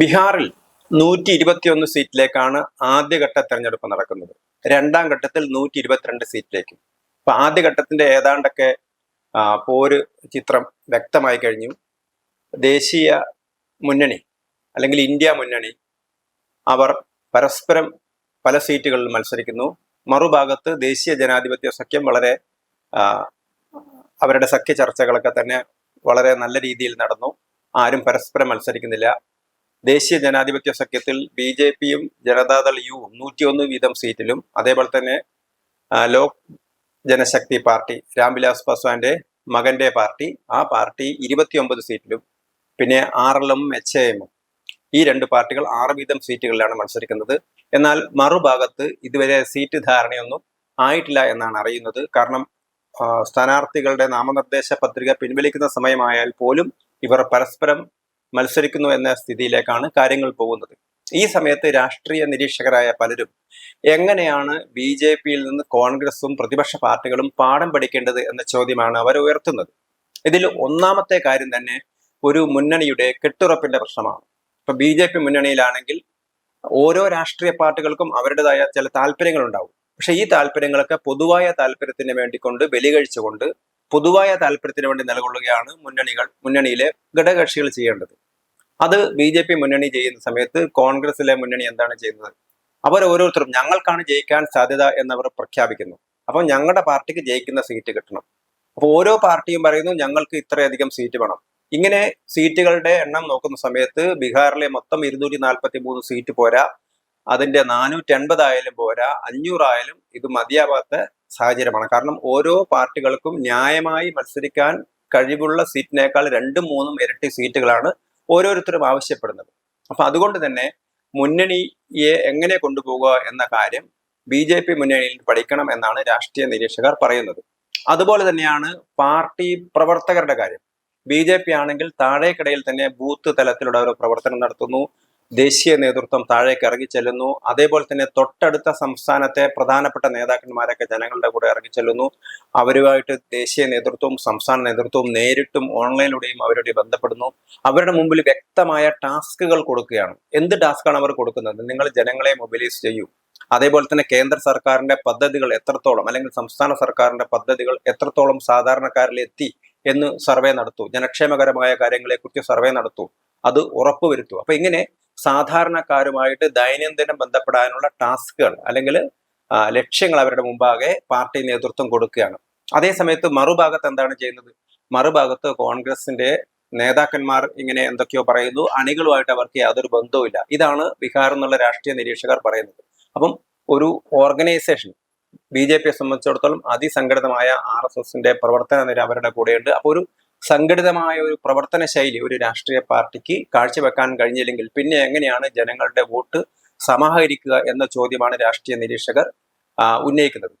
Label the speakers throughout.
Speaker 1: ബീഹാറിൽ നൂറ്റി ഇരുപത്തിയൊന്ന് സീറ്റിലേക്കാണ് ആദ്യഘട്ട തെരഞ്ഞെടുപ്പ് നടക്കുന്നത്. രണ്ടാം ഘട്ടത്തിൽ നൂറ്റി ഇരുപത്തിരണ്ട് സീറ്റിലേക്കും. അപ്പൊ ആദ്യഘട്ടത്തിന്റെ ഏതാണ്ടൊക്കെ പോര് ചിത്രം വ്യക്തമായി കഴിഞ്ഞു. ദേശീയ മുന്നണി അല്ലെങ്കിൽ ഇന്ത്യ മുന്നണി അവർ പരസ്പരം പല സീറ്റുകളിൽ മത്സരിക്കുന്നു. മറുഭാഗത്ത് ദേശീയ ജനാധിപത്യ സഖ്യം വളരെ അവരുടെ സഖ്യ ചർച്ചകളൊക്കെ തന്നെ വളരെ നല്ല രീതിയിൽ നടന്നു. ആരും പരസ്പരം മത്സരിക്കുന്നില്ല. ദേശീയ ജനാധിപത്യ സഖ്യത്തിൽ ബി ജെ പിയും ജനതാദൾ യുവും നൂറ്റിയൊന്ന് വീതം സീറ്റിലും അതേപോലെ തന്നെ ലോക് ജനശക്തി പാർട്ടി രാംവിലാസ് പാസ്വാന്റെ മകന്റെ പാർട്ടി ആ പാർട്ടി ഇരുപത്തിയൊമ്പത് സീറ്റിലും പിന്നെ ആർ എമ്മും എച്ച് എമ്മും ഈ രണ്ട് പാർട്ടികൾ ആറ് വീതം സീറ്റുകളിലാണ് മത്സരിക്കുന്നത്. എന്നാൽ മറുഭാഗത്ത് ഇതുവരെ സീറ്റ് ധാരണയൊന്നും ആയിട്ടില്ല എന്നാണ് അറിയുന്നത്. കാരണം സ്ഥാനാർത്ഥികളുടെ നാമനിർദ്ദേശ പത്രിക പിൻവലിക്കുന്ന സമയമായാൽ പോലും ഇവർ പരസ്പരം മത്സരിക്കുന്നു എന്ന സ്ഥിതിയിലേക്കാണ് കാര്യങ്ങൾ പോകുന്നത്. ഈ സമയത്ത് രാഷ്ട്രീയ നിരീക്ഷകരായ പലരും എങ്ങനെയാണ് ബി ജെ പിയിൽ നിന്ന് കോൺഗ്രസും പ്രതിപക്ഷ പാർട്ടികളും പാഠം പഠിക്കേണ്ടത് എന്ന ചോദ്യമാണ് അവർ ഉയർത്തുന്നത്. ഇതിൽ ഒന്നാമത്തെ കാര്യം തന്നെ ഒരു മുന്നണിയുടെ കെട്ടുറപ്പിന്റെ പ്രശ്നമാണ്. ഇപ്പൊ ബി ജെ പി മുന്നണിയിലാണെങ്കിൽ ഓരോ രാഷ്ട്രീയ പാർട്ടികൾക്കും അവരുടേതായ ചില താല്പര്യങ്ങൾ ഉണ്ടാവും പക്ഷെ ഈ താല്പര്യങ്ങളൊക്കെ പൊതുവായ താല്പര്യത്തിന് വേണ്ടിക്കൊണ്ട് ബലികഴിച്ചുകൊണ്ട് പൊതുവായ താല്പര്യത്തിന് വേണ്ടി നിലകൊള്ളുകയാണ് മുന്നണികൾ മുന്നണിയിലെ ഘടകകക്ഷികൾ ചെയ്യേണ്ടത്. അത് ബി ജെ പി മുന്നണി ചെയ്യുന്ന സമയത്ത് കോൺഗ്രസിലെ മുന്നണി എന്താണ് ചെയ്യുന്നത്? അവർ ഓരോരുത്തരും ഞങ്ങൾക്കാണ് ജയിക്കാൻ സാധ്യത എന്നവർ പ്രഖ്യാപിക്കുന്നു. അപ്പൊ ഞങ്ങളുടെ പാർട്ടിക്ക് ജയിക്കുന്ന സീറ്റ് കിട്ടണം. അപ്പൊ ഓരോ പാർട്ടിയും പറയുന്നു ഞങ്ങൾക്ക് ഇത്രയധികം സീറ്റ് വേണം. ഇങ്ങനെ സീറ്റുകളുടെ എണ്ണം നോക്കുന്ന സമയത്ത് ബീഹാറിലെ മൊത്തം ഇരുന്നൂറ്റി നാൽപ്പത്തി മൂന്ന് സീറ്റ് പോരാ. അതിന്റെ നാനൂറ്റി എൺപതായാലും പോരാ. അഞ്ഞൂറായാലും ഇത് മതിയാവാത്ത സാഹചര്യമാണ്. കാരണം ഓരോ പാർട്ടികൾക്കും ന്യായമായി മത്സരിക്കാൻ കഴിവുള്ള സീറ്റിനേക്കാൾ രണ്ടും മൂന്നും ഇരട്ടി സീറ്റുകളാണ് ഓരോരുത്തരും ആവശ്യപ്പെടുന്നത്. അപ്പൊ അതുകൊണ്ട് തന്നെ മുന്നണിയെ എങ്ങനെ കൊണ്ടുപോകുക എന്ന കാര്യം ബി ജെ പി മുന്നണിയിൽ പഠിക്കണം എന്നാണ് രാഷ്ട്രീയ നിരീക്ഷകർ പറയുന്നത്. അതുപോലെ തന്നെയാണ് പാർട്ടി പ്രവർത്തകരുടെ കാര്യം. ബി ജെ പി ആണെങ്കിൽ താഴേക്കിടയിൽ തന്നെ ബൂത്ത് തലത്തിലുള്ള ഒരു പ്രവർത്തനം നടത്തുന്നു. ദേശീയ നേതൃത്വം താഴേക്ക് ഇറങ്ങി ചെല്ലുന്നു. അതേപോലെ തന്നെ തൊട്ടടുത്ത സംസ്ഥാനത്തെ പ്രധാനപ്പെട്ട നേതാക്കന്മാരൊക്കെ ജനങ്ങളുടെ കൂടെ ഇറങ്ങി ചെല്ലുന്നു. അവരുമായിട്ട് ദേശീയ നേതൃത്വവും സംസ്ഥാന നേതൃത്വവും നേരിട്ടും ഓൺലൈനിലൂടെയും അവരുടെ ബന്ധപ്പെടുന്നു. അവരുടെ മുമ്പിൽ വ്യക്തമായ ടാസ്കുകൾ കൊടുക്കുകയാണ്. എന്ത് ടാസ്ക്കാണ് അവർ കൊടുക്കുന്നത്? നിങ്ങൾ ജനങ്ങളെ മൊബിലൈസ് ചെയ്യൂ. അതേപോലെ തന്നെ കേന്ദ്ര സർക്കാരിന്റെ പദ്ധതികൾ എത്രത്തോളം അല്ലെങ്കിൽ സംസ്ഥാന സർക്കാരിന്റെ പദ്ധതികൾ എത്രത്തോളം സാധാരണക്കാരിൽ എത്തി എന്ന് സർവേ നടത്തൂ. ജനക്ഷേമകരമായ കാര്യങ്ങളെക്കുറിച്ച് സർവേ നടത്തൂ. അത് ഉറപ്പുവരുത്തൂ അപ്പൊ ഇങ്ങനെ സാധാരണക്കാരുമായിട്ട് ദൈനംദിനം ബന്ധപ്പെടാനുള്ള ടാസ്കുകൾ അല്ലെങ്കിൽ ലക്ഷ്യങ്ങൾ അവരുടെ മുമ്പാകെ പാർട്ടി നേതൃത്വം കൊടുക്കുകയാണ്. അതേസമയത്ത് മറുഭാഗത്ത് എന്താണ് ചെയ്യുന്നത്? മറുഭാഗത്ത് കോൺഗ്രസിന്റെ നേതാക്കന്മാർ ഇങ്ങനെ എന്തൊക്കെയോ പറയുന്നു. അണികളുമായിട്ട് അവർക്ക് യാതൊരു ബന്ധവുമില്ല ഇതാണ് ബീഹാർ എന്നുള്ള രാഷ്ട്രീയ നിരീക്ഷകർ പറയുന്നത്. അപ്പം ഒരു ഓർഗനൈസേഷൻ ബി ജെ പിയെ സംബന്ധിച്ചിടത്തോളം അതിസംഘടിതമായ ആർ എസ് എസിന്റെ പ്രവർത്തന നിര അവരുടെ കൂടെയുണ്ട്. അപ്പോൾ ഒരു സംഘടിതമായ ഒരു പ്രവർത്തന ശൈലി ഒരു രാഷ്ട്രീയ പാർട്ടിക്ക് കാഴ്ചവെക്കാൻ കഴിഞ്ഞില്ലെങ്കിൽ പിന്നെ എങ്ങനെയാണ് ജനങ്ങളുടെ വോട്ട് സമാഹരിക്കുക എന്ന ചോദ്യമാണ് രാഷ്ട്രീയ നിരീക്ഷകർ ഉന്നയിക്കുന്നത്.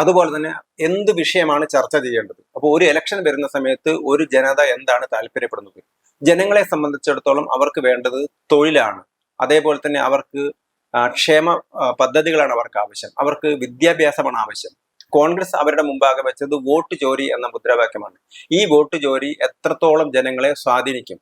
Speaker 1: അതുപോലെ തന്നെ എന്ത് വിഷയമാണ് ചർച്ച ചെയ്യേണ്ടത്? അപ്പോൾ ഒരു ഇലക്ഷൻ വരുന്ന സമയത്ത് ഒരു ജനത എന്താണ് താല്പര്യപ്പെടുന്നത്? ജനങ്ങളെ സംബന്ധിച്ചിടത്തോളം അവർക്ക് വേണ്ടത് തൊഴിലാണ്. അതേപോലെ തന്നെ അവർക്ക് ക്ഷേമ പദ്ധതികളാണ് അവർക്ക് ആവശ്യം. അവർക്ക് വിദ്യാഭ്യാസമാണ് ആവശ്യം. കോൺഗ്രസ് അവരുടെ മുമ്പാകെ വെച്ചത് വോട്ട് ചോരി എന്ന മുദ്രാവാക്യമാണ്. ഈ വോട്ട് ചോരി എത്രത്തോളം ജനങ്ങളെ സ്വാധീനിക്കും?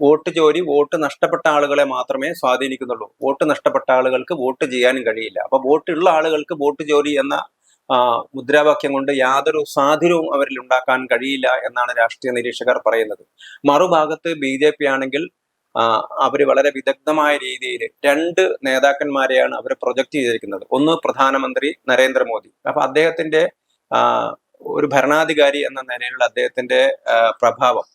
Speaker 1: വോട്ട് ചോരി വോട്ട് നഷ്ടപ്പെട്ട ആളുകളെ മാത്രമേ സ്വാധീനിക്കുന്നുള്ളൂ. വോട്ട് നഷ്ടപ്പെട്ട ആളുകൾക്ക് വോട്ട് ചെയ്യാനും കഴിയില്ല. അപ്പൊ വോട്ടുള്ള ആളുകൾക്ക് വോട്ട് ചോരി എന്ന മുദ്രാവാക്യം കൊണ്ട് യാതൊരു സ്വാധീനവും അവരിൽ ഉണ്ടാക്കാൻ കഴിയില്ല എന്നാണ് രാഷ്ട്രീയ നിരീക്ഷകർ പറയുന്നത്. മറുഭാഗത്ത് ബി ജെ പി ആണെങ്കിൽ ആ, അവർ വളരെ വിദഗ്ധമായ രീതിയിൽ രണ്ട് നേതാക്കന്മാരെയാണ് അവർ പ്രൊജക്ട് ചെയ്തിരിക്കുന്നത്. ഒന്ന് പ്രധാനമന്ത്രി നരേന്ദ്രമോദി. അപ്പൊ അദ്ദേഹത്തിന്റെ ഒരു ഭരണാധികാരി എന്ന നിലയിലുള്ള അദ്ദേഹത്തിന്റെ പ്രഭാവം.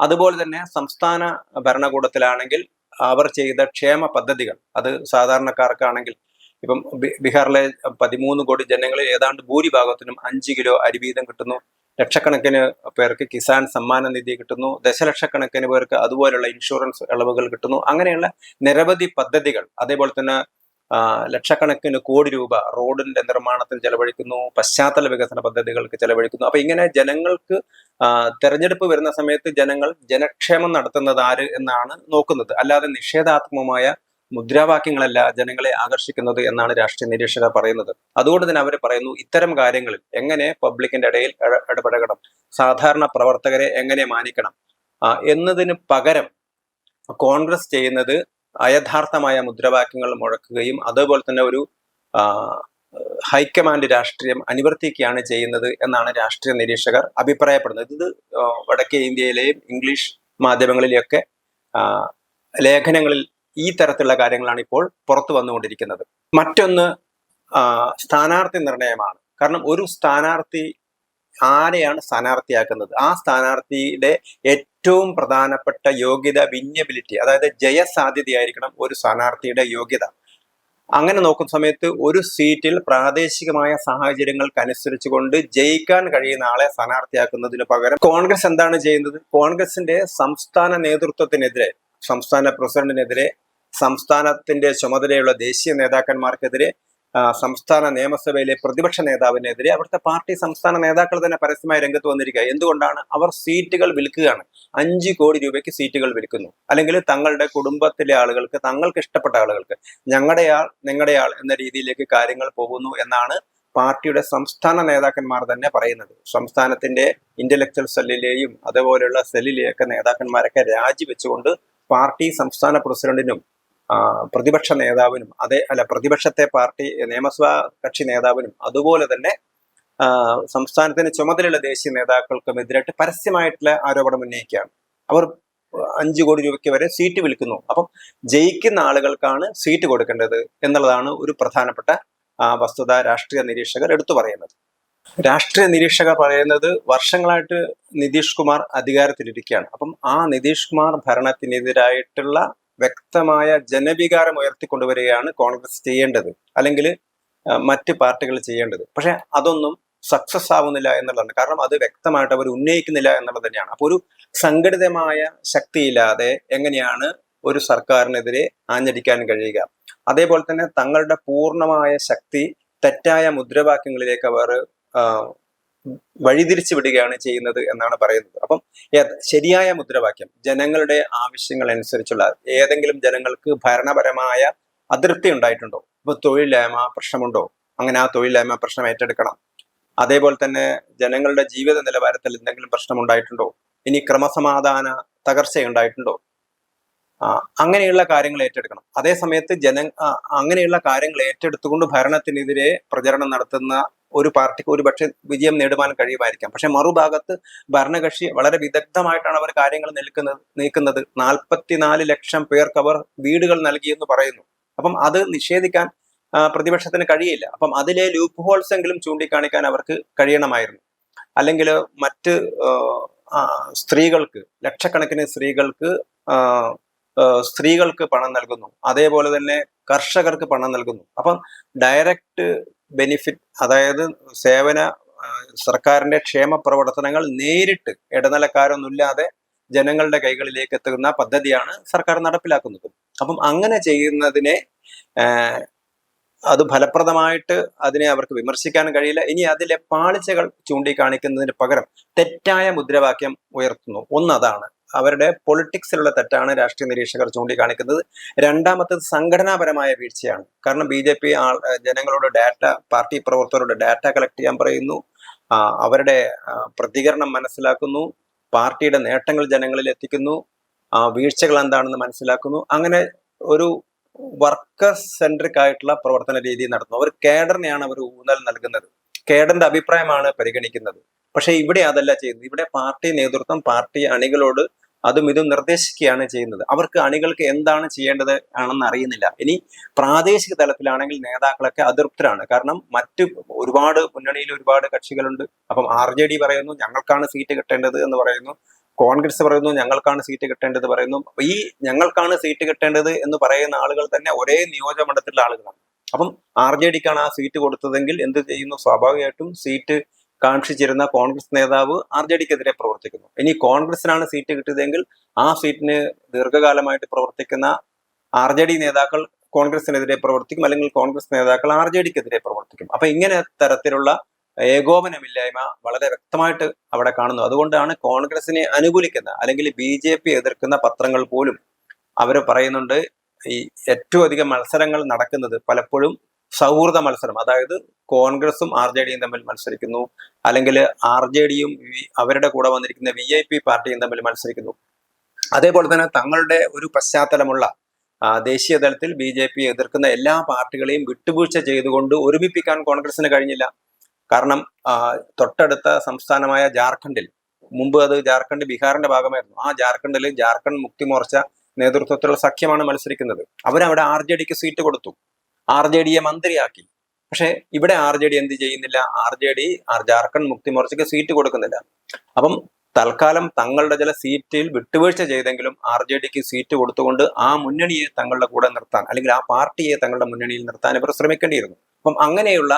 Speaker 1: അതുപോലെ തന്നെ സംസ്ഥാന ഭരണകൂടത്തിലാണെങ്കിൽ അവർ ചെയ്ത ക്ഷേമ പദ്ധതികൾ. അത് സാധാരണക്കാർക്കാണെങ്കിൽ ഇപ്പം ബീഹാറിലെ പതിമൂന്ന് കോടി ജനങ്ങളിൽ ഏതാണ്ട് ഭൂരിഭാഗത്തിനും അഞ്ച് കിലോ അരി വീതം കിട്ടുന്നു. ലക്ഷക്കണക്കിന് പേർക്ക് കിസാൻ സമ്മാന നിധി കിട്ടുന്നു ദശലക്ഷക്കണക്കിന് പേർക്ക് അതുപോലുള്ള ഇൻഷുറൻസ് ഇളവുകൾ കിട്ടുന്നു. അങ്ങനെയുള്ള നിരവധി പദ്ധതികൾ അതേപോലെ തന്നെ ലക്ഷക്കണക്കിന് കോടി രൂപ റോഡിന്റെ നിർമ്മാണത്തിന് ചെലവഴിക്കുന്നു പശ്ചാത്തല വികസന പദ്ധതികൾക്ക് ചെലവഴിക്കുന്നു. അപ്പൊ ഇങ്ങനെ ജനങ്ങൾക്ക് തെരഞ്ഞെടുപ്പ് വരുന്ന സമയത്ത് ജനങ്ങൾ ജനക്ഷേമം നടത്തുന്നത് ആര് എന്നാണ് നോക്കുന്നത്. അല്ലാതെ നിഷേധാത്മകമായ മുദ്രാവാക്യങ്ങളല്ല ജനങ്ങളെ ആകർഷിക്കുന്നത് എന്നാണ് രാഷ്ട്രീയ നിരീക്ഷകർ പറയുന്നത്. അതുകൊണ്ട് തന്നെ അവർ പറയുന്നു ഇത്തരം കാര്യങ്ങളിൽ എങ്ങനെ പബ്ലിക്കിന്റെ ഇടയിൽ ഇട- ഇടപെടണം സാധാരണ പ്രവർത്തകരെ എങ്ങനെ മാനിക്കണം? എന്നതിന് പകരം കോൺഗ്രസ് ചെയ്യുന്നത് അയഥാർത്ഥമായ മുദ്രാവാക്യങ്ങൾ മുഴക്കുകയും അതുപോലെ തന്നെ ഒരു ഹൈക്കമാൻഡ് രാഷ്ട്രീയം അനുവർത്തിക്കുകയാണ് ചെയ്യുന്നത് എന്നാണ് രാഷ്ട്രീയ നിരീക്ഷകർ അഭിപ്രായപ്പെടുന്നത്. ഇത് വടക്കേ ഇന്ത്യയിലെയും ഇംഗ്ലീഷ് മാധ്യമങ്ങളിലെയൊക്കെ ലേഖനങ്ങളിൽ ഈ തരത്തിലുള്ള കാര്യങ്ങളാണ് ഇപ്പോൾ പുറത്തു വന്നുകൊണ്ടിരിക്കുന്നത്. മറ്റൊന്ന് സ്ഥാനാർത്ഥി നിർണയമാണ്. കാരണം ഒരു സ്ഥാനാർത്ഥി ആരെയാണ് സ്ഥാനാർത്ഥിയാക്കുന്നത്? ആ സ്ഥാനാർത്ഥിയുടെ ഏറ്റവും പ്രധാനപ്പെട്ട യോഗ്യത വിന്യബിലിറ്റി അതായത് ജയസാധ്യതയായിരിക്കണം ഒരു സ്ഥാനാർത്ഥിയുടെ യോഗ്യത. അങ്ങനെ നോക്കുന്ന സമയത്ത് ഒരു സീറ്റിൽ പ്രാദേശികമായ സാഹചര്യങ്ങൾക്കനുസരിച്ചുകൊണ്ട് ജയിക്കാൻ കഴിയുന്ന ആളെ സ്ഥാനാർത്ഥിയാക്കുന്നതിന് പകരം കോൺഗ്രസ് എന്താണ് ചെയ്യുന്നത്? കോൺഗ്രസിന്റെ സംസ്ഥാന നേതൃത്വത്തിനെതിരെ സംസ്ഥാന പ്രസിഡന്റിനെതിരെ സംസ്ഥാനത്തിന്റെ ചുമതലയുള്ള ദേശീയ നേതാക്കന്മാർക്കെതിരെ സംസ്ഥാന നിയമസഭയിലെ പ്രതിപക്ഷ നേതാവിനെതിരെ അവിടുത്തെ പാർട്ടി സംസ്ഥാന നേതാക്കൾ തന്നെ പരസ്യമായി രംഗത്ത് വന്നിരിക്കുക. എന്തുകൊണ്ടാണ്? അവർ സീറ്റുകൾ വിൽക്കുകയാണ്. അഞ്ച് കോടി രൂപയ്ക്ക് സീറ്റുകൾ വിൽക്കുന്നു. അല്ലെങ്കിൽ തങ്ങളുടെ കുടുംബത്തിലെ ആളുകൾക്ക് തങ്ങൾക്ക് ഇഷ്ടപ്പെട്ട ആളുകൾക്ക് ഞങ്ങളുടെ ആൾ നിങ്ങളുടെ ആൾ എന്ന രീതിയിലേക്ക് കാര്യങ്ങൾ പോകുന്നു എന്നാണ് പാർട്ടിയുടെ സംസ്ഥാന നേതാക്കന്മാർ തന്നെ പറയുന്നത്. സംസ്ഥാനത്തിന്റെ ഇന്റലക്ച്വൽ സെല്ലിലെയും അതുപോലെയുള്ള സെല്ലിലെയൊക്കെ നേതാക്കന്മാരൊക്കെ രാജിവെച്ചുകൊണ്ട് പാർട്ടി സംസ്ഥാന പ്രസിഡന്റിനും പ്രതിപക്ഷ നേതാവിനും അതേ അല്ല പ്രതിപക്ഷത്തെ പാർട്ടി നിയമസഭാ കക്ഷി നേതാവിനും അതുപോലെ തന്നെ സംസ്ഥാനത്തിന് ചുമതലയുള്ള ദേശീയ നേതാക്കൾക്കും എതിരായിട്ട് പരസ്യമായിട്ടുള്ള ആരോപണം ഉന്നയിക്കുകയാണ്. അവർ അഞ്ചു കോടി രൂപയ്ക്ക് വരെ സീറ്റ് വിൽക്കുന്നു. അപ്പം ജയിക്കുന്ന ആളുകൾക്കാണ് സീറ്റ് കൊടുക്കേണ്ടത് എന്നുള്ളതാണ് ഒരു പ്രധാനപ്പെട്ട വസ്തുത രാഷ്ട്രീയ നിരീക്ഷകർ എടുത്തു പറയുന്നത്. രാഷ്ട്രീയ നിരീക്ഷകർ പറയുന്നത് വർഷങ്ങളായിട്ട് നിതീഷ് കുമാർ അധികാരത്തിലിരിക്കുകയാണ്. അപ്പം ആ നിതീഷ് കുമാർ ഭരണത്തിനെതിരായിട്ടുള്ള വ്യക്തമായ ജനവികാരം ഉയർത്തിക്കൊണ്ടുവരികയാണ് കോൺഗ്രസ് ചെയ്യേണ്ടത്. അല്ലെങ്കിൽ മറ്റ് പാർട്ടികൾ ചെയ്യേണ്ടത്. പക്ഷെ അതൊന്നും സക്സസ് ആവുന്നില്ല എന്നുള്ളതാണ്. കാരണം അത് വ്യക്തമായിട്ട് അവർ ഉന്നയിക്കുന്നില്ല എന്നുള്ളത് തന്നെയാണ്. അപ്പോൾ ഒരു സംഘടിതമായ ശക്തിയില്ലാതെ എങ്ങനെയാണ് ഒരു സർക്കാരിനെതിരെ ആഞ്ഞടിക്കാൻ കഴിയുക? അതേപോലെ തന്നെ തങ്ങളുടെ പൂർണമായ ശക്തി തെറ്റായ മുദ്രാവാക്യങ്ങളിലേക്ക് അവർ വഴിതിരിച്ചു വിടുകയാണ് ചെയ്യുന്നത് എന്നാണ് പറയുന്നത്. അപ്പം ശരിയായ മുദ്രാവാക്യം ജനങ്ങളുടെ ആവശ്യങ്ങൾ അനുസരിച്ചുള്ള ഏതെങ്കിലും ജനങ്ങൾക്ക് ഭരണപരമായ അതൃപ്തി ഉണ്ടായിട്ടുണ്ടോ? ഇപ്പൊ തൊഴിലില്ലായ്മ പ്രശ്നമുണ്ടോ? അങ്ങനെ ആ തൊഴിലില്ലായ്മ പ്രശ്നം ഏറ്റെടുക്കണം. അതേപോലെ തന്നെ ജനങ്ങളുടെ ജീവിത നിലവാരത്തിൽ എന്തെങ്കിലും പ്രശ്നം ഉണ്ടായിട്ടുണ്ടോ? ഇനി ക്രമസമാധാന തകർച്ച ഉണ്ടായിട്ടുണ്ടോ അങ്ങനെയുള്ള കാര്യങ്ങൾ ഏറ്റെടുക്കണം. അതേസമയത്ത് ജന അങ്ങനെയുള്ള കാര്യങ്ങൾ ഏറ്റെടുത്തുകൊണ്ട് ഭരണത്തിനെതിരെ പ്രചരണം നടത്തുന്ന ഒരു പാർട്ടിക്ക് ഒരു പക്ഷെ വിജയം നേടുവാൻ കഴിയുമായിരിക്കാം. പക്ഷെ മറുഭാഗത്ത് ഭരണകക്ഷി വളരെ വിദഗ്ധമായിട്ടാണ് അവർ കാര്യങ്ങൾ നിൽക്കുന്നത് നീക്കുന്നത്. നാൽപ്പത്തിനാല് ലക്ഷം പേർക്ക് അവർ വീടുകൾ നൽകിയെന്ന് പറയുന്നു. അപ്പം അത് നിഷേധിക്കാൻ പ്രതിപക്ഷത്തിന് കഴിയില്ല. അപ്പം അതിലെ ലൂപ്പ് ഹോൾസ് എങ്കിലും ചൂണ്ടിക്കാണിക്കാൻ അവർക്ക് കഴിയണമായിരുന്നു. അല്ലെങ്കിൽ മറ്റ് സ്ത്രീകൾക്ക് ലക്ഷക്കണക്കിന് സ്ത്രീകൾക്ക് സ്ത്രീകൾക്ക് പണം നൽകുന്നു. അതേപോലെ തന്നെ കർഷകർക്ക് പണം നൽകുന്നു. അപ്പം ഡയറക്റ്റ് ബെനിഫിറ്റ് അതായത് സേവന സർക്കാരിന്റെ ക്ഷേമ പ്രവർത്തനങ്ങൾ നേരിട്ട് ഇടനിലക്കാരൊന്നുമില്ലാതെ ജനങ്ങളുടെ കൈകളിലേക്ക് എത്തുന്ന പദ്ധതിയാണ് സർക്കാർ നടപ്പിലാക്കുന്നത്. അപ്പം അങ്ങനെ ചെയ്യുന്നതിനെ അത് ഫലപ്രദമായിട്ട് അതിനെ അവർക്ക് വിമർശിക്കാൻ കഴിയില്ല. ഇനി അതിലെ പാളിച്ചകൾ ചൂണ്ടിക്കാണിക്കുന്നതിന് പകരം തെറ്റായ മുദ്രാവാക്യം ഉയർത്തുന്നു. ഒന്ന് അതാണ് അവരുടെ പൊളിറ്റിക്സിലുള്ള തെറ്റാണ് രാഷ്ട്രീയ നിരീക്ഷകർ ചൂണ്ടിക്കാണിക്കുന്നത്. രണ്ടാമത്തത് സംഘടനാപരമായ വീഴ്ചയാണ്. കാരണം ബി ജെ പി ജനങ്ങളോട് ഡാറ്റ പാർട്ടി പ്രവർത്തകരോട് ഡാറ്റ കളക്ട് ചെയ്യാൻ പറയുന്നു. അവരുടെ പ്രതികരണം മനസ്സിലാക്കുന്നു. പാർട്ടിയുടെ നേട്ടങ്ങൾ ജനങ്ങളിൽ എത്തിക്കുന്നു. വീഴ്ചകൾ എന്താണെന്ന് മനസ്സിലാക്കുന്നു. അങ്ങനെ ഒരു വർക്കർ സെൻട്രിക് ആയിട്ടുള്ള പ്രവർത്തന രീതി നടത്തുന്നു. അവർ കേഡറിനെയാണ് അവർ ഊന്നൽ നൽകുന്നത്. കേഡറിന്റെ അഭിപ്രായമാണ് പരിഗണിക്കുന്നത്. പക്ഷേ ഇവിടെ അതല്ല ചെയ്യുന്നത്. ഇവിടെ പാർട്ടി നേതൃത്വം പാർട്ടി അണികളോട് അതും ഇതും നിർദ്ദേശിക്കുകയാണ് ചെയ്യുന്നത്. അവർക്ക് അണികൾക്ക് എന്താണ് ചെയ്യേണ്ടത് ആണെന്ന് അറിയുന്നില്ല. ഇനി പ്രാദേശിക തലത്തിലാണെങ്കിൽ നേതാക്കളൊക്കെ അതൃപ്തരാണ്. കാരണം മറ്റ് ഒരുപാട് മുന്നണിയിൽ ഒരുപാട് കക്ഷികളുണ്ട്. അപ്പം ആർ ജെ ഡി പറയുന്നു ഞങ്ങൾക്കാണ് സീറ്റ് കിട്ടേണ്ടത് എന്ന് പറയുന്നു. കോൺഗ്രസ് പറയുന്നു ഞങ്ങൾക്കാണ് സീറ്റ് കിട്ടേണ്ടത് പറയുന്നു. ഈ ഞങ്ങൾക്കാണ് സീറ്റ് കിട്ടേണ്ടത് എന്ന് പറയുന്ന ആളുകൾ തന്നെ ഒരേ നിയോജകമണ്ഡലത്തിലുള്ള ആളുകളാണ്. അപ്പം ആർ ജെ ഡിക്കാണ് ആ സീറ്റ് കൊടുത്തതെങ്കിൽ എന്ത് ചെയ്യുന്നു? സ്വാഭാവികമായിട്ടും സീറ്റ് കാക്ഷിച്ചിരുന്ന കോൺഗ്രസ് നേതാവ് ആർ ജെ ഡിക്കെതിരെ പ്രവർത്തിക്കുന്നു. ഇനി കോൺഗ്രസിനാണ് സീറ്റ് കിട്ടിയതെങ്കിൽ ആ സീറ്റിന് ദീർഘകാലമായിട്ട് പ്രവർത്തിക്കുന്ന ആർ ജെ ഡി നേതാക്കൾ കോൺഗ്രസിനെതിരെ പ്രവർത്തിക്കും അല്ലെങ്കിൽ കോൺഗ്രസ് നേതാക്കൾ ആർ ജെ ഡിക്കെതിരെ പ്രവർത്തിക്കും. അപ്പൊ ഇങ്ങനെ തരത്തിലുള്ള ഏകോപനമില്ലായ്മ വളരെ വ്യക്തമായിട്ട് അവിടെ കാണുന്നു. അതുകൊണ്ടാണ് കോൺഗ്രസിനെ അനുകൂലിക്കുന്ന അല്ലെങ്കിൽ ബി ജെ പി എതിർക്കുന്ന പത്രങ്ങൾ പോലും അവർ പറയുന്നുണ്ട് ഈ ഏറ്റവും അധികം മത്സരങ്ങൾ നടക്കുന്നത് പലപ്പോഴും സൗഹൃദ മത്സരം. അതായത് കോൺഗ്രസും ആർ ജെ ഡിയും തമ്മിൽ മത്സരിക്കുന്നു. അല്ലെങ്കിൽ ആർ ജെ ഡിയും അവരുടെ കൂടെ വന്നിരിക്കുന്ന വി ഐ പി പാർട്ടിയും തമ്മിൽ മത്സരിക്കുന്നു. അതേപോലെ തന്നെ തങ്ങളുടെ ഒരു പശ്ചാത്തലമുള്ള ദേശീയ തലത്തിൽ ബി ജെ പി എതിർക്കുന്ന എല്ലാ പാർട്ടികളെയും വിട്ടുവീഴ്ച ചെയ്തുകൊണ്ട് ഒരുമിപ്പിക്കാൻ കോൺഗ്രസിന് കഴിഞ്ഞില്ല. കാരണം തൊട്ടടുത്ത സംസ്ഥാനമായ ജാർഖണ്ഡിൽ മുമ്പ് അത് ജാർഖണ്ഡ് ബീഹാറിന്റെ ഭാഗമായിരുന്നു. ആ ജാർഖണ്ഡിൽ ജാർഖണ്ഡ് മുക്തി മോർച്ച നേതൃത്വത്തിലുള്ള സഖ്യമാണ് മത്സരിക്കുന്നത്. അവരവിടെ ആർ ജെ ഡിക്ക് സീറ്റ് കൊടുത്തു. ആർ ജെ ഡിയെ മന്ത്രിയാക്കി. പക്ഷെ ഇവിടെ ആർ ജെ ഡി എന്ത് ചെയ്യുന്നില്ല? R J D Jharkhand Mukti മോർച്ചയ്ക്ക് seat കൊടുക്കുന്നില്ല. അപ്പം തൽക്കാലം തങ്ങളുടെ ചില സീറ്റിൽ വിട്ടുവീഴ്ച ചെയ്തെങ്കിലും ആർ ജെ ഡിക്ക് സീറ്റ് കൊടുത്തുകൊണ്ട് ആ മുന്നണിയെ തങ്ങളുടെ കൂടെ നിർത്താൻ അല്ലെങ്കിൽ ആ പാർട്ടിയെ തങ്ങളുടെ മുന്നണിയിൽ നിർത്താൻ ഇവർ ശ്രമിക്കേണ്ടിയിരുന്നു. അപ്പം അങ്ങനെയുള്ള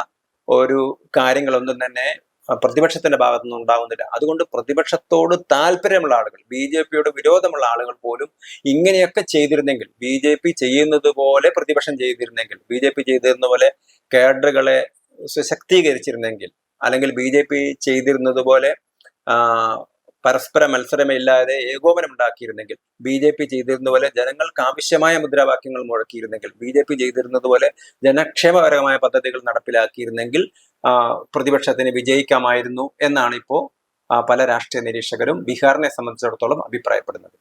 Speaker 1: ഒരു കാര്യങ്ങളൊന്നും തന്നെ പ്രതിപക്ഷത്തിന്റെ ഭാഗത്തു ഉണ്ടാകുന്നില്ല അതുകൊണ്ട് പ്രതിപക്ഷത്തോട് താല്പര്യമുള്ള ആളുകൾ ബി ജെ പിയോട് വിരോധമുള്ള ആളുകൾ പോലും ഇങ്ങനെയൊക്കെ ചെയ്തിരുന്നെങ്കിൽ ബി ജെ പി ചെയ്യുന്നത് പോലെ പ്രതിപക്ഷം ചെയ്തിരുന്നെങ്കിൽ ബി ജെ പി ചെയ്തിരുന്ന പോലെ കേഡറുകളെ സുശക്തീകരിച്ചിരുന്നെങ്കിൽ അല്ലെങ്കിൽ ബി ജെ പി ചെയ്തിരുന്നത് പോലെ പരസ്പര മത്സരമില്ലാതെ ഏകോപനം ഉണ്ടാക്കിയിരുന്നെങ്കിൽ ബി ജെ പി ചെയ്തിരുന്ന പോലെ ജനങ്ങൾക്ക് ആവശ്യമായ മുദ്രാവാക്യങ്ങൾ മുഴക്കിയിരുന്നെങ്കിൽ ബി ജെ പി ചെയ്തിരുന്നത് പോലെ ജനക്ഷേമപരമായ പദ്ധതികൾ നടപ്പിലാക്കിയിരുന്നെങ്കിൽ പ്രതിപക്ഷത്തിന് വിജയിക്കാമായിരുന്നു എന്നാണ് ഇപ്പോൾ പല രാഷ്ട്രീയ നിരീക്ഷകരും ബീഹാറിനെ സംബന്ധിച്ചിടത്തോളം അഭിപ്രായപ്പെടുന്നത്.